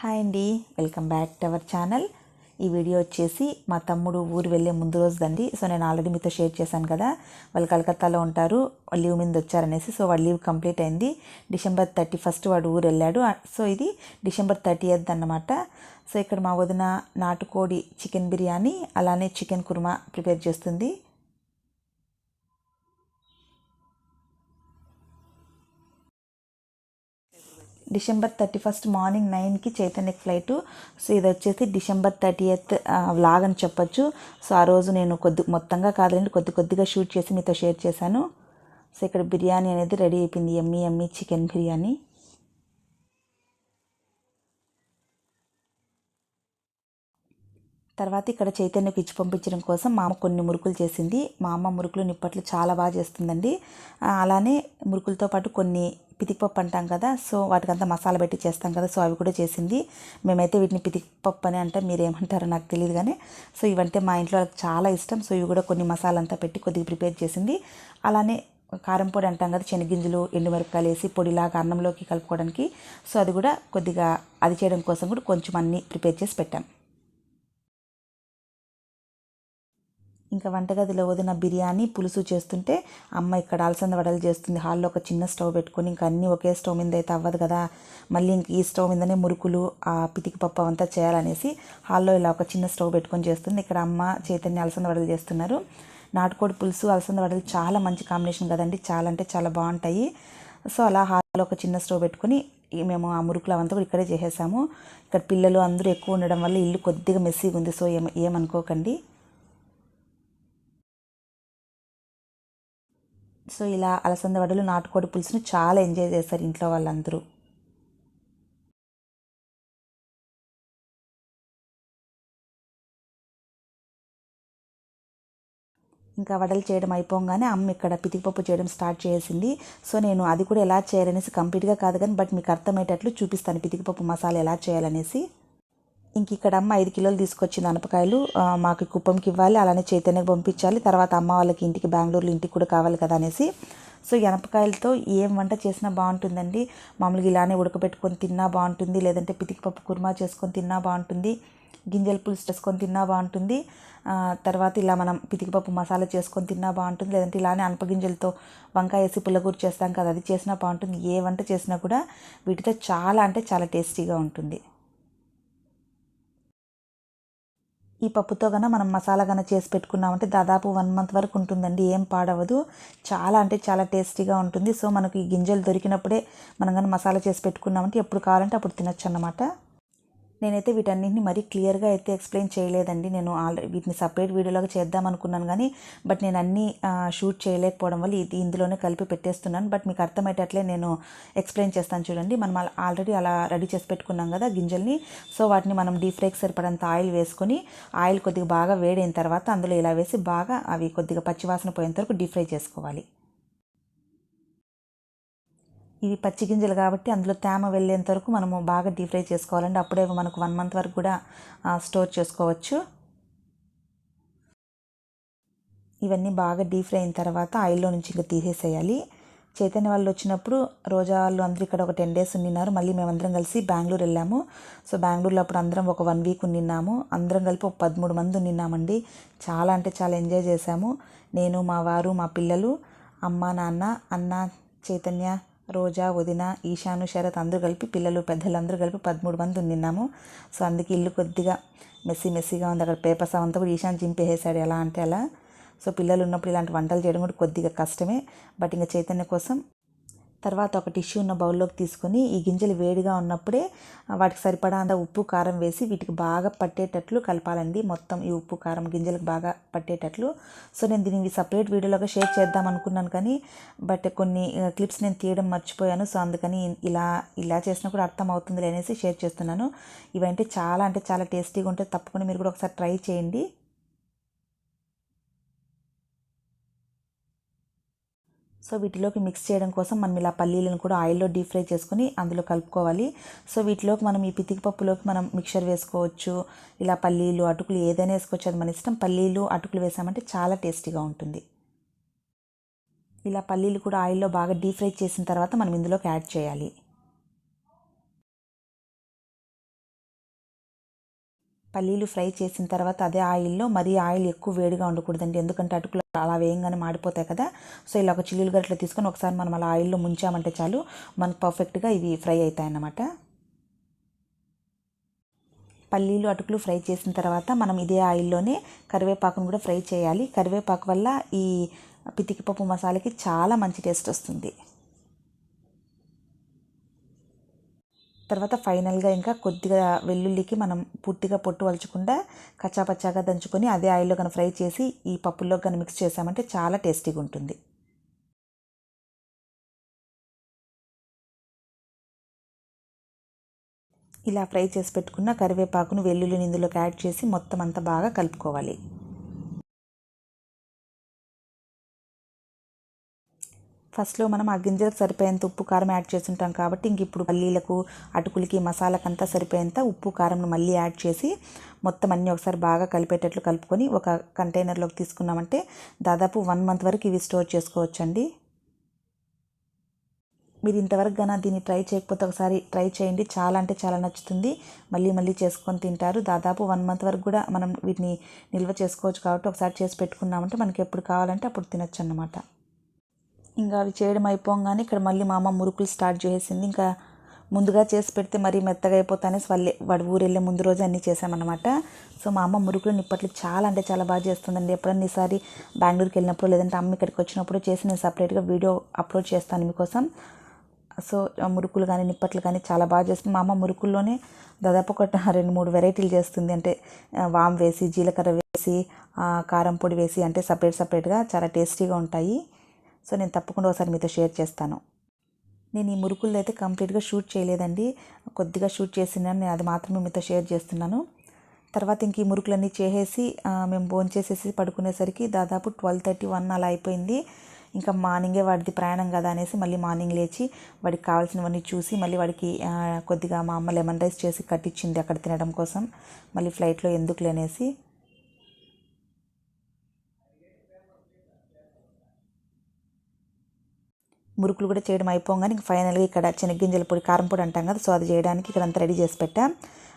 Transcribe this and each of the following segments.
Hi అండి. Welcome back to our channel. ఈ video వచ్చేసి మా తమ్ముడు ఊరు వెళ్ళే ముందు రోజుదండి. సో నేను ఆల్రెడీ మీతో షేర్ చేశాను కదా. వాళ్ళు కలకత్తాలో ఉంటారు. వాళ్ళు లీవ్ మీద వచ్చారనేసి సో వాడు లీవ్ కంప్లీట్ అయింది. డిసెంబర్ థర్టీ ఫస్ట్ వాడు ఊరు వెళ్ళాడు. సో ఇది డిసెంబర్ థర్టీ ఎయిత్ అన్నమాట. సో ఇక్కడ మా వదిన నాటుకోడి చికెన్ బిర్యానీ అలానే చికెన్ కుర్మా ప్రిపేర్ చేస్తుంది. డిసెంబర్ థర్టీ ఫస్ట్ మార్నింగ్ నైన్కి చైతన్య ఫ్లైట్. సో ఇది వచ్చేసి డిసెంబర్ థర్టీ ఎయిత్ వ్లాగ్ అని చెప్పొచ్చు. సో ఆ రోజు నేను కొద్ది మొత్తంగా కాదండి కొద్ది కొద్దిగా షూట్ చేసి మీతో షేర్ చేశాను. సో ఇక్కడ బిర్యానీ అనేది రెడీ అయిపోయింది. ఎమ్మీ ఎమ్మీ చికెన్ బిర్యానీ. తర్వాత ఇక్కడ చైతన్యకు ఇచ్చి పంపించడం కోసం మా అమ్మ కొన్ని మురుకులు చేసింది. మా అమ్మ మురుకులు నిప్పట్లు చాలా బాగా చేస్తుందండి. అలానే మురుకులతో పాటు కొన్ని పితికిపప్పు అంటాం కదా సో వాటికంతా మసాలా పెట్టి చేస్తాం కదా సో అవి కూడా చేసింది. మేమైతే వీటిని పితికిపప్పు అని అంటే మీరు ఏమంటారో నాకు తెలియదు కానీ సో ఇవంటే మా ఇంట్లో వాళ్ళకి చాలా ఇష్టం. సో ఇవి కూడా కొన్ని మసాలా అంతా పెట్టి కొద్దిగా ప్రిపేర్ చేసింది. అలానే కారం పొడి అంటాం కదా శనగింజలు ఎండుమిరపకాయలు వేసి పొడిలాగా అన్నంలోకి కలుపుకోవడానికి. సో అది కూడా కొద్దిగా అది చేయడం కోసం కూడా కొంచెం అన్నీ ప్రిపేర్ చేసి పెట్టాం. ఇంకా వంటగదిలో వదిన బిర్యానీ పులుసు చేస్తుంటే అమ్మ ఇక్కడ అలసంద వడలు చేస్తుంది. హాల్లో ఒక చిన్న స్టవ్ పెట్టుకొని ఇంకా అన్నీ ఒకే స్టవ్ మీద అయితే అవ్వదు కదా. మళ్ళీ ఇంక ఈ స్టవ్ మీదనే మురుకులు ఆ పితికి పప్పు అంతా చేయాలనేసి హాల్లో ఇలా ఒక చిన్న స్టవ్ పెట్టుకొని చేస్తుంది. ఇక్కడ అమ్మ చైతన్య అలసంద వడలు చేస్తున్నారు. నాటుకోడి పులుసు అలసంద వడలు చాలా మంచి కాంబినేషన్ కదండి. చాలా అంటే చాలా బాగుంటాయి. సో అలా హాల్లో ఒక చిన్న స్టవ్ పెట్టుకొని మేము ఆ మురుకులు అవంతా కూడా ఇక్కడే చేసేసాము. ఇక్కడ పిల్లలు అందరూ ఎక్కువ ఉండడం వల్ల ఇల్లు కొద్దిగా మెస్సీగా ఉంది. సో ఏమ ఏమనుకోకండి. సో ఇలా అలసంద వడలు నాటుకోడి పులుసును చాలా ఎంజాయ్ చేస్తారు ఇంట్లో వాళ్ళందరూ. ఇంకా వడలు చేయడం అయిపోగానే అమ్మ ఇక్కడ పితికిపప్పు చేయడం స్టార్ట్ చేసింది. సో నేను అది కూడా ఎలా చేయాలనేసి కంప్లీట్గా కాదు కానీ బట్ మీకు అర్థమయ్యేటట్లు చూపిస్తాను పితికిపప్పు మసాలా ఎలా చేయాలనేసి. ఇంక ఇక్కడ అమ్మ ఐదు కిలోలు తీసుకొచ్చింది అనపకాయలు. మాకు కుప్పంకి ఇవ్వాలి అలానే చైతన్యకి పంపించాలి. తర్వాత అమ్మ వాళ్ళకి ఇంటికి బెంగళూరులో ఇంటికి కూడా కావాలి కదా అనేసి. సో ఎనపకాయలతో ఏం వంట చేసినా బాగుంటుందండి. మామూలుగా ఇలానే ఉడకబెట్టుకొని తిన్నా బాగుంటుంది. లేదంటే పితికిపప్పు కుర్మా చేసుకొని తిన్నా బాగుంటుంది. గింజల పులుసు చేసుకొని తిన్నా బాగుంటుంది. తర్వాత ఇలా మనం పితికిపప్పు మసాలా చేసుకొని తిన్నా బాగుంటుంది. లేదంటే ఇలానే అనపగింజలతో వంకాయ వేసి పుల్లగూర చేస్తాం కదా అది చేసినా బాగుంటుంది. ఏ వంట చేసినా కూడా వీటితో చాలా అంటే చాలా టేస్టీగా ఉంటుంది. ఈ పప్పుతో కన్నా మనం మసాలా కన్నా చేసి పెట్టుకున్నామంటే దాదాపు వన్ మంత్ వరకు ఉంటుందండి. ఏం పాడవదు. చాలా అంటే చాలా టేస్టీగా ఉంటుంది. సో మనకు ఈ గింజలు దొరికినప్పుడే మనం కానీ మసాలా చేసి పెట్టుకున్నామంటే ఎప్పుడు కావాలంటే అప్పుడు తినొచ్చు అన్నమాట. నేనైతే వీటన్నింటిని మరీ క్లియర్గా అయితే ఎక్స్ప్లెయిన్ చేయలేదండి. నేను ఆల్రెడీ వీటిని సపరేట్ వీడియోలాగా చేద్దాం అనుకున్నాను కానీ బట్ నేను అన్నీ షూట్ చేయలేకపోవడం వల్ల ఇది ఇందులోనే కలిపి పెట్టేస్తున్నాను. బట్ మీకు అర్థమయ్యేటట్లే నేను ఎక్స్ప్లెయిన్ చేస్తాను చూడండి. మనం అలా ఆల్రెడీ అలా రెడీ చేసి పెట్టుకున్నాం కదా గింజల్ని. సో వాటిని మనం డీప్ ఫ్రైకి సరిపడంత ఆయిల్ వేసుకొని ఆయిల్ కొద్దిగా బాగా వేడైన తర్వాత అందులో ఇలా వేసి బాగా అవి కొద్దిగా పచ్చివాసన పోయేంత వరకు డీప్ ఫ్రై చేసుకోవాలి. ఇవి పచ్చి గింజలు కాబట్టి అందులో తేమ వెళ్ళేంత వరకు మనము బాగా డీప్ ఫ్రై చేసుకోవాలండి. అప్పుడే మనకు వన్ మంత్ వరకు కూడా స్టోర్ చేసుకోవచ్చు. ఇవన్నీ బాగా డీప్ ఫ్రై అయిన తర్వాత ఆయిల్లో నుంచి ఇంకా తీసేసేయాలి. చైతన్య వాళ్ళు వచ్చినప్పుడు రోజా వాళ్ళు అందరూ ఇక్కడ ఒక టెన్ డేస్ ఉండినారు. మళ్ళీ మేమందరం కలిసి బెంగళూరు వెళ్ళాము. సో బెంగళూరులో అప్పుడు అందరం ఒక వన్ వీక్ ఉండిన్నాము. అందరం కలిపి ఒక పదమూడు మంది ఉండిన్నామండి. చాలా అంటే చాలా ఎంజాయ్ చేశాము. నేను మా వారు మా పిల్లలు అమ్మ నాన్న అన్న చైతన్య రోజా వదిన ఈశాను శరత్ అందరూ కలిపి పిల్లలు పెద్దలు అందరూ కలిపి పదమూడు మంది ఉండిన్నాము. సో అందుకే ఇల్లు కొద్దిగా మెస్సీ మెస్సీగా ఉంది. అక్కడ పేపర్స్ అవంతా కూడా ఈశాన్ చింపేసాడు ఎలా అంటే అలా. సో పిల్లలు ఉన్నప్పుడు ఇలాంటి వంటలు చేయడం కూడా కొద్దిగా కష్టమే. బట్ ఇంకా చైతన్య కోసం తర్వాత ఒక టిష్యూ ఉన్న బౌల్లోకి తీసుకొని ఈ గింజలు వేడిగా ఉన్నప్పుడే వాటికి సరిపడా అంత ఉప్పు కారం వేసి వీటికి బాగా పట్టేటట్లు కలపాలండి. మొత్తం ఈ ఉప్పు కారం గింజలకు బాగా పట్టేటట్లు. సో నేను దీన్ని సపరేట్ వీడియోలోగా షేర్ చేద్దాం అనుకున్నాను కానీ బట్ కొన్ని క్లిప్స్ నేను తీయడం మర్చిపోయాను. సో అందుకని ఇలా ఇలా చేసినా కూడా అర్థం అవుతుంది అనేసి షేర్ చేస్తున్నాను. ఇవంటే చాలా అంటే చాలా టేస్టీగా ఉంటే తప్పకుండా మీరు కూడా ఒకసారి ట్రై చేయండి. సో వీటిలోకి మిక్స్ చేయడం కోసం మనం ఇలా పల్లీలను కూడా ఆయిల్లో డీప్ ఫ్రై చేసుకొని అందులో కలుపుకోవాలి. సో వీటిలోకి మనం ఈ పితికి పప్పులోకి మనం మిక్చర్ వేసుకోవచ్చు. ఇలా పల్లీలు అటుకులు ఏదైనా వేసుకోవచ్చు. అది మన ఇష్టం. పల్లీలు అటుకులు వేసామంటే చాలా టేస్టీగా ఉంటుంది. ఇలా పల్లీలు కూడా ఆయిల్లో బాగా డీప్ ఫ్రై చేసిన తర్వాత మనం ఇందులోకి యాడ్ చేయాలి. పల్లీలు ఫ్రై చేసిన తర్వాత అదే ఆయిల్లో మరీ ఆయిల్ ఎక్కువ వేడిగా ఉండకూడదండి. ఎందుకంటే అటుకులు అలా వేయంగానే మాడిపోతాయి కదా. సో ఇలా ఒక చిల్లులు గట్ల తీసుకొని ఒకసారి మనం అలా ఆయిల్లో ముంచామంటే చాలు మనకు పర్ఫెక్ట్గా ఇవి ఫ్రై అవుతాయి అన్నమాట పల్లీలు అటుకులు ఫ్రై చేసిన తర్వాత మనం ఇదే ఆయిల్లోనే కరివేపాకును కూడా ఫ్రై చేయాలి. కరివేపాకు వల్ల ఈ పితికిపప్పు మసాలాకి చాలా మంచి టేస్ట్ వస్తుంది. తర్వాత ఫైనల్గా ఇంకా కొద్దిగా వెల్లుల్లికి మనం పూర్తిగా పొట్టు వలుచకుండా కచ్చాపచ్చాగా దంచుకొని అదే ఆయిల్లో కనుక ఫ్రై చేసి ఈ పప్పుల్లో కనుక మిక్స్ చేసామంటే చాలా టేస్టీగా ఉంటుంది. ఇలా ఫ్రై చేసి పెట్టుకున్న కరివేపాకును వెల్లుల్లిని ఇందులోకి యాడ్ చేసి మొత్తం అంతా బాగా కలుపుకోవాలి. ఫస్ట్లో మనం ఆ గింజలకు సరిపోయేంత ఉప్పు కారం యాడ్ చేస్తుంటాం కాబట్టి ఇంక ఇప్పుడు పల్లీలకు అటుకులకి మసాలాకంతా సరిపోయేంత ఉప్పు కారంను మళ్ళీ యాడ్ చేసి మొత్తం అన్నీ ఒకసారి బాగా కలిపేటట్లు కలుపుకొని ఒక కంటైనర్లోకి తీసుకున్నామంటే దాదాపు వన్ మంత్ వరకు ఇవి స్టోర్ చేసుకోవచ్చండి. మీరు ఇంతవరకు గాన దీన్ని ట్రై చేయకపోతే ఒకసారి ట్రై చేయండి. చాలా అంటే చాలా నచ్చుతుంది. మళ్ళీ మళ్ళీ చేసుకొని తింటారు. దాదాపు వన్ మంత్ వరకు కూడా మనం వీటిని నిల్వ చేసుకోవచ్చు కాబట్టి ఒకసారి చేసి పెట్టుకున్నామంటే మనకి ఎప్పుడు కావాలంటే అప్పుడు తినొచ్చు అన్నమాట ఇంకా అవి చేయడం అయిపోగానే ఇక్కడ మళ్ళీ మా అమ్మ మురుకులు స్టార్ట్ చేసేసింది. ఇంకా ముందుగా చేసి పెడితే మరీ మెత్తగా అయిపోతానే వాళ్ళే వాడి ఊరు వెళ్ళే ముందు రోజు అన్నీ చేసామన్నమాట. సో మా అమ్మ మురుకులు నిప్పట్లు చాలా అంటే చాలా బాగా చేస్తుందండి. ఎప్పుడన్నా ఈసారి బెంగళూరుకి వెళ్ళినప్పుడు లేదంటే అమ్మ ఇక్కడికి వచ్చినప్పుడు చేసి నేను సపరేట్గా వీడియో అప్లోడ్ చేస్తాను మీకోసం. సో మురుకులు కానీ నిప్పట్లు కానీ చాలా బాగా చేస్తుంది. మా అమ్మ మురుకుల్లోనే దాదాపు ఒక రెండు మూడు వెరైటీలు చేస్తుంది. అంటే వామ్ వేసి జీలకర్ర వేసి కారం పొడి వేసి అంటే సపరేట్ సపరేట్గా చాలా టేస్టీగా ఉంటాయి. సో నేను తప్పకుండా ఒకసారి మీతో షేర్ చేస్తాను. నేను ఈ మురుకుల్లో అయితే కంప్లీట్గా షూట్ చేయలేదండి. కొద్దిగా షూట్ చేసినాను. నేను అది మాత్రమే మీతో షేర్ చేస్తున్నాను. తర్వాత ఇంక ఈ మురుకులన్నీ చేసేసి మేము భోజనం చేసేసి పడుకునేసరికి దాదాపు ట్వెల్వ్ థర్టీ వన్ అలా అయిపోయింది. ఇంకా మార్నింగే వాడిది ప్రయాణం కదా అనేసి మళ్ళీ మార్నింగ్ లేచి వాడికి కావాల్సినవన్నీ చూసి మళ్ళీ వాడికి కొద్దిగా మా అమ్మ లెమన్ రైస్ చేసి కట్టించింది అక్కడ తినడం కోసం. మళ్ళీ ఫ్లైట్లో ఎందుకు లేనేసి మురుకులు కూడా చేయడం అయిపోగానే ఇంక ఫైనల్గా ఇక్కడ శనగ్గింజల పొడి కారం పొడి అంటాం కదా సో అది చేయడానికి ఇక్కడ అంతా రెడీ చేసి పెట్టాం.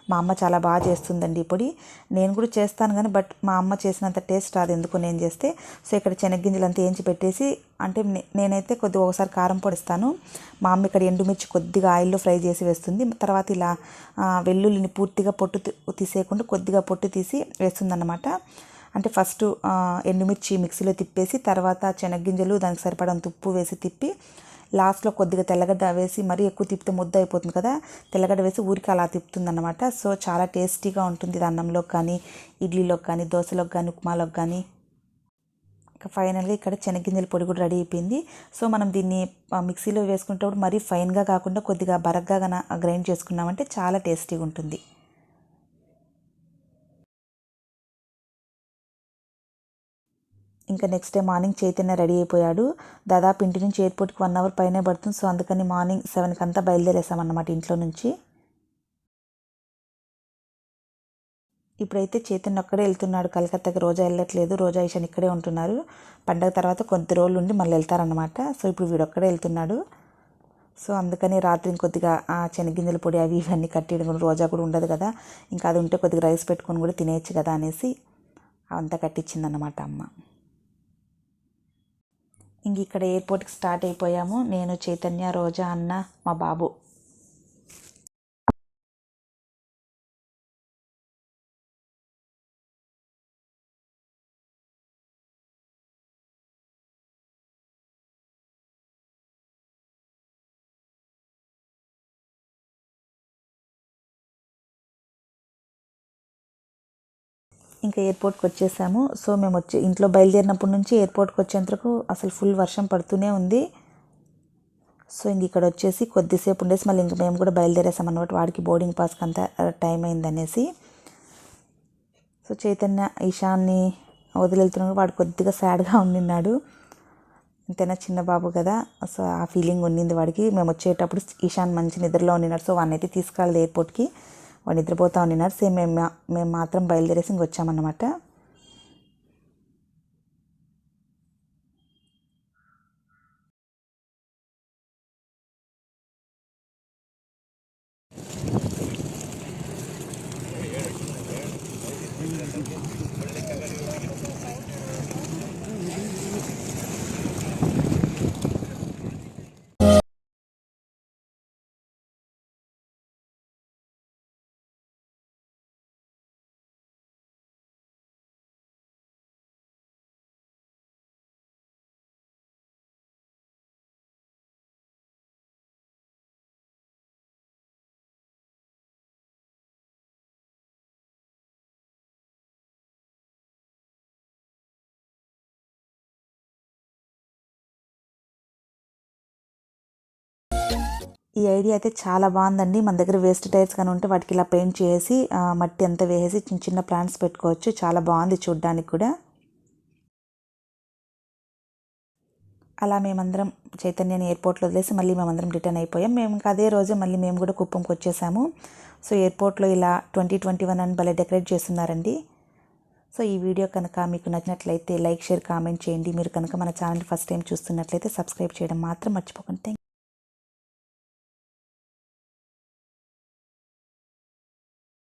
మా అమ్మ చాలా బాగా చేస్తుందండి ఈ పొడి. నేను కూడా చేస్తాను కానీ బట్ మా అమ్మ చేసినంత టేస్ట్ రాదు ఎందుకు నేను చేస్తే. సో ఇక్కడ శనగ్గింజలు అంతా ఏంచి పెట్టేసి అంటే నేనైతే కొద్దిగా ఒకసారి కారం పొడి ఇస్తాను. మా అమ్మ ఇక్కడ ఎండుమిర్చి కొద్దిగా ఆయిల్లో ఫ్రై చేసి వేస్తుంది. తర్వాత ఇలా వెల్లుల్లిని పూర్తిగా పొట్టు తీసేయకుండా కొద్దిగా పొట్టు తీసి వేస్తుందన్నమాట. అంటే ఫస్ట్ ఎండుమిర్చి మిక్సీలో తిప్పేసి తర్వాత శనగ్గింజలు దానికి సరిపడంత ఉప్పు వేసి తిప్పి లాస్ట్లో కొద్దిగా తెల్లగడ్డ వేసి మరీ ఎక్కువ తిప్పితే ముద్ద అయిపోతుంది కదా తెల్లగడ్డ వేసి ఊరికి అలా తిప్పుతుందన్నమాట. సో చాలా టేస్టీగా ఉంటుంది ఇది అన్నంలోకి కానీ ఇడ్లీలోకి కానీ దోశలోకి కానీ ఉప్మాలోకి కానీ. ఇంకా ఫైనల్గా ఇక్కడ శనగ్గింజల పొడి కూడా రెడీ అయిపోయింది. సో మనం దీన్ని మిక్సీలో వేసుకునేటప్పుడు మరీ ఫైన్గా కాకుండా కొద్దిగా బరగ్గా గ్రైండ్ చేసుకున్నామంటే చాలా టేస్టీగా ఉంటుంది. ఇంకా next day morning Chaitanya ready అయిపోయాడు. దాదాపు ఇంటి నుంచి ఎయిర్పోర్ట్కి వన్ అవర్ పైనే పడుతుంది. సో అందుకని మార్నింగ్ సెవెన్కి అంతా బయలుదేరేసామన్నమాట ఇంట్లో నుంచి. ఇప్పుడైతే చైతన్య ఒక్కడే వెళ్తున్నాడు. కలకత్తాకి రోజా వెళ్ళట్లేదు. రోజా ఈశాన్ ఇక్కడే ఉంటున్నారు. పండగ తర్వాత కొద్ది రోజులు ఉండి మళ్ళీ వెళ్తారనమాట సో ఇప్పుడు వీడు ఒక్కడే వెళ్తున్నాడు. సో అందుకని రాత్రి ఇంకొద్దిగా ఆ శనగింజల పొడి అవి ఇవన్నీ కట్టేయడం రోజా కూడా ఉండదు కదా. ఇంకా అది ఉంటే కొద్దిగా రైస్ పెట్టుకొని కూడా తినేయచ్చు కదా అనేసి అంతా కట్టించిందన్నమాట అమ్మ. ఇంక ఇక్కడ ఎయిర్పోర్ట్కి స్టార్ట్ అయిపోయాము. నేను చైతన్య రోజా అన్న మా బాబు. ఇంకా ఎయిర్పోర్ట్కి వచ్చేసాము. సో మేము వచ్చి ఇంట్లో బయలుదేరినప్పటి నుంచి ఎయిర్పోర్ట్కి వచ్చేంతకు అసలు ఫుల్ వర్షం పడుతూనే ఉంది. సో ఇంక ఇక్కడ వచ్చేసి కొద్దిసేపు ఉండేసి మళ్ళీ ఇంక మేము కూడా బయలుదేరేసాం అనమాట వాడికి బోర్డింగ్ పాస్కి అంత టైం అయిందనేసి. సో చైతన్య ఈశాన్ని వదిలేతున్నాడు వాడు కొద్దిగా సాడ్గా ఉండిన్నాడు. అంతేనా చిన్న బాబు కదా. సో ఆ ఫీలింగ్ ఉండింది వాడికి. మేము వచ్చేటప్పుడు ఈశాన్ మంచి నిద్రలో ఉండినాడు సో వాడిని అయితే తీసుకెళ్ళదు ఎయిర్పోర్ట్కి. వాడు నిద్రపోతా ఉండినారు సేమ్ మేము మేము మాత్రం బయలుదేరేసి ఇంక వచ్చామన్నమాట. ఈ ఐడియా అయితే చాలా బాగుందండి. మన దగ్గర వేస్ట్ టైర్స్ కానీ ఉంటే వాటికి ఇలా పెయింట్ చేసి మట్టి అంతా వేసేసి చిన్న చిన్న ప్లాంట్స్ పెట్టుకోవచ్చు. చాలా బాగుంది చూడ్డానికి కూడా. అలా మేమందరం చైతన్యని ఎయిర్పోర్ట్లో వదిలేసి మళ్ళీ మేమందరం రిటర్న్ అయిపోయాం. మేము ఇంకా అదే రోజే మళ్ళీ మేము కూడా కుప్పంకి వచ్చేసాము. సో ఎయిర్పోర్ట్లో ఇలా ట్వంటీ ట్వంటీ వన్ అని భలే డెకరేట్ చేస్తున్నారండి. సో ఈ వీడియో కనుక మీకు నచ్చినట్లయితే లైక్ షేర్ కామెంట్ చేయండి. మీరు కనుక మన ఛానల్ ఫస్ట్ టైం చూస్తున్నట్లయితే సబ్స్క్రైబ్ చేయడం మాత్రం మర్చిపోకండి. థ్యాంక్